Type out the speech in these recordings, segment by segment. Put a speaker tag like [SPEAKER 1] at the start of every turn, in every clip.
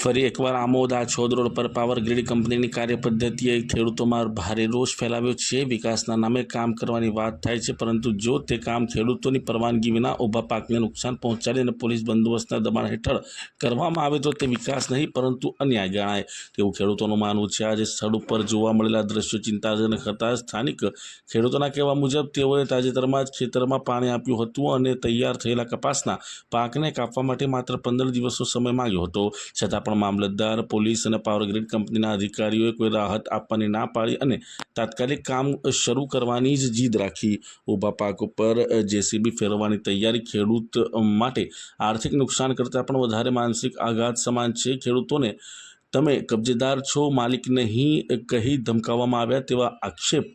[SPEAKER 1] ફરી એકવાર આમોદ આ છોદ રોડ પર પાવર ગ્રીડ કંપનીની કાર્યપદ્ધતિએ ખેડૂતોમાં ભારે રોષ ફેલાવ્યો છે. વિકાસના નામે કામ કરવાની વાત થાય છે, પરંતુ જો તે કામ ખેડૂતોની પરવાનગી વિના ઊભા પાકને નુકસાન પહોંચાડી અને પોલીસ બંદોબસ્તના દબાણ હેઠળ કરવામાં આવે તો તે વિકાસ નહીં, પરંતુ અન્યાય ગણાય તેવું ખેડૂતોનું માનવું છે. આજે સ્થળ ઉપર જોવા મળેલા દ્રશ્યો ચિંતાજનક હતા. સ્થાનિક ખેડૂતોના કહેવા મુજબ, તેઓએ તાજેતરમાં જ ખેતરમાં પાણી આપ્યું હતું અને તૈયાર થયેલા કપાસના પાકને કાપવા માટે માત્ર પંદર દિવસનો સમય માંગ્યો હતો. છતાં પણ મામલતદાર, પોલીસ અને પાવરગ્રીડ કંપનીના અધિકારીઓએ કોઈ રાહત આપવાની ના પાડી અને તાત્કાલિક કામ શરૂ કરવાની જ જીદ રાખી. ઊભા પાક ઉપર જેસીબી ફેરવવાની તૈયારી ખેડૂત માટે આર્થિક નુકસાન કરતાં પણ વધારે માનસિક આઘાત સમાન છે. ખેડૂતોને તમે કબજેદાર છો માલિક નહીં કહી ધમકાવવામાં આવ્યા તેવા આક્ષેપ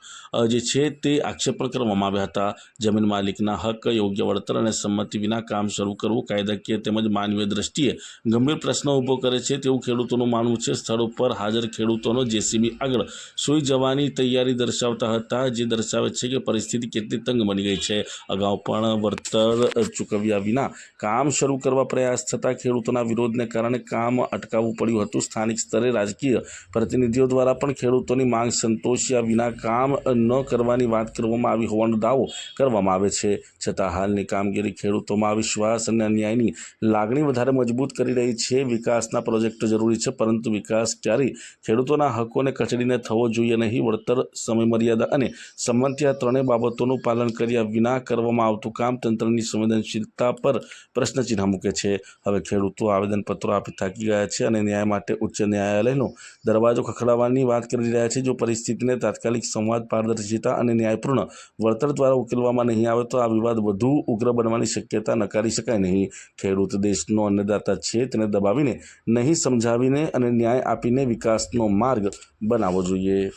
[SPEAKER 1] જે છે તે આક્ષેપ પણ કરવામાં આવ્યા હતા. જમીન માલિકના હક, યોગ્ય વળતર અને સંમતિ વિના કામ શરૂ કરવું કાયદાકીય તેમજ માનવીય દ્રષ્ટિએ ગંભીર પ્રશ્ન ઊભો કરે છે તેવું ખેડૂતોનું માનવું છે. સ્થળ ઉપર હાજર ખેડૂતોનો જેસીબી આગળ સૂઈ જવાની તૈયારી દર્શાવતા હતા, જે દર્શાવે છે કે પરિસ્થિતિ કેટલી તંગ બની ગઈ છે. અગાઉ પણ વળતર ચૂકવ્યા વિના કામ શરૂ કરવા પ્રયાસ થતાં ખેડૂતોના વિરોધને કારણે કામ અટકાવવું પડ્યું હતું. સ્થાનિક સ્તરે રાજકીય પ્રતિનિધિઓ દ્વારા પણ ખેડૂતોની માંગ સંતોષ્યા વિના કામ ન કરવાની વાત કરવામાં આવી હોવાનો દાવો કરવામાં આવે છે. છતાં હાલની કામગીરી ખેડૂતોમાં વિશ્વાસ અને અન્યાયની લાગણી વધારે મજબૂત કરી રહી છે. વિકાસના પ્રોજેક્ટ જરૂરી છે, પરંતુ વિકાસ ક્યારેય ખેડૂતોના હકોને કચડીને થવો જોઈએ નહીં. વળતર, સમયમર્યાદા અને સંબંધિત ત્રણેય બાબતોનું પાલન કર્યા વિના કરવામાં આવતું કામ તંત્રની સંવેદનશીલતા પર પ્રશ્નચિહ્ન મૂકે છે. હવે ખેડૂતો આવેદનપત્રો આપી થાકી ગયા છે અને ન્યાય માટે ઉચ્ચ ન્યાયાલયનો દરવાજો ખખડાવવાની વાત કરી રહ્યા છે. જો પરિસ્થિતિને તાત્કાલિક સંવાદ, પારદર્શિતા અને ન્યાયપૂર્ણ વળતર દ્વારા ઉકેલવામાં નહીં આવે તો આ વિવાદ વધુ ઉગ્ર બનવાની શક્યતા નકારી શકાય નહીં. ખેડૂત દેશનો અન્નદાતા છે. તેને દબાવીને નહીં સમજાવીને અને ન્યાય આપીને વિકાસનો માર્ગ બનાવવો જોઈએ.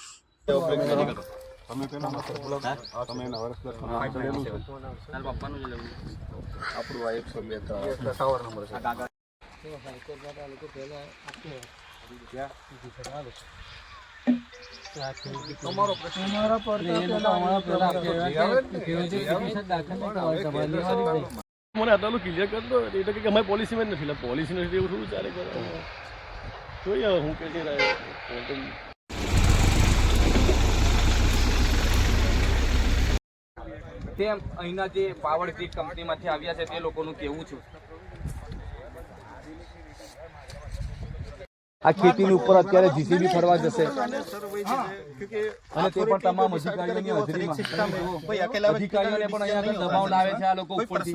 [SPEAKER 2] આપણું આ એકસો બે ત્રણ. નંબર છે
[SPEAKER 3] મને આટલું ક્લિયર કરી એટલે કે અમારી પોલિસીમાં નથી પોલિસી નથી એવું થોડું ચાલે જોઈએ હું કે
[SPEAKER 4] તેમ અહીંના જે પાવર ગ્રીડ કંપનીમાંથી આવ્યા છે, તે લોકોનું કેવું છે? આ ખેતીની ઉપર અત્યારે જીસીબી ફરવા જશે. અને તે પણ તમામ અધિકારીઓની હાજરીમાં. અધિકારીઓને પણ અહીંયા દબાવ લાવે છે આ લોકો ઉપરથી.